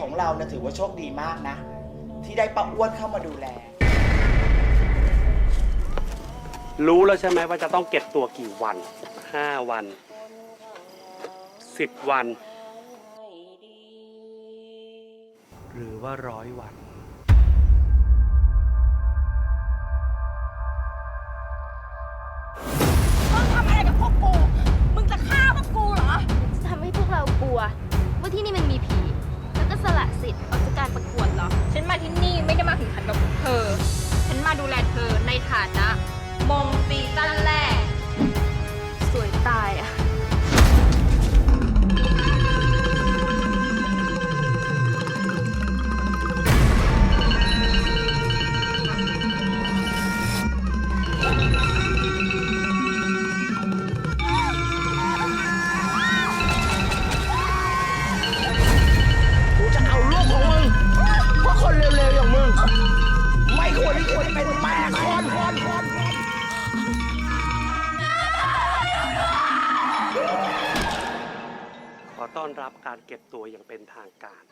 ของเราเนี่ยถือว่าโชคดีมากนะ ที่ได้ป้าอ้วนเข้ามาดูแล รู้แล้วใช่ไหมว่าจะต้องเก็บตัวกี่วัน ห้าวัน สิบวัน หรือว่าร้อยวัน มึงทำอะไรกับพวกกู มึงจะฆ่าพวกกูเหรอ จะทำให้พวกเรากลัว ว่าที่นี่มันมีผีแล้วก็ สิทธิ์ขอกกการประกวดเหรอ ฉันมาที่นี่ไม่ได้มาถึงขันกับเธอ ฉันมาดูแลเธอในฐานะมงปีตันแรก ต้อนรับการเก็บตัวอย่างเป็นทางการ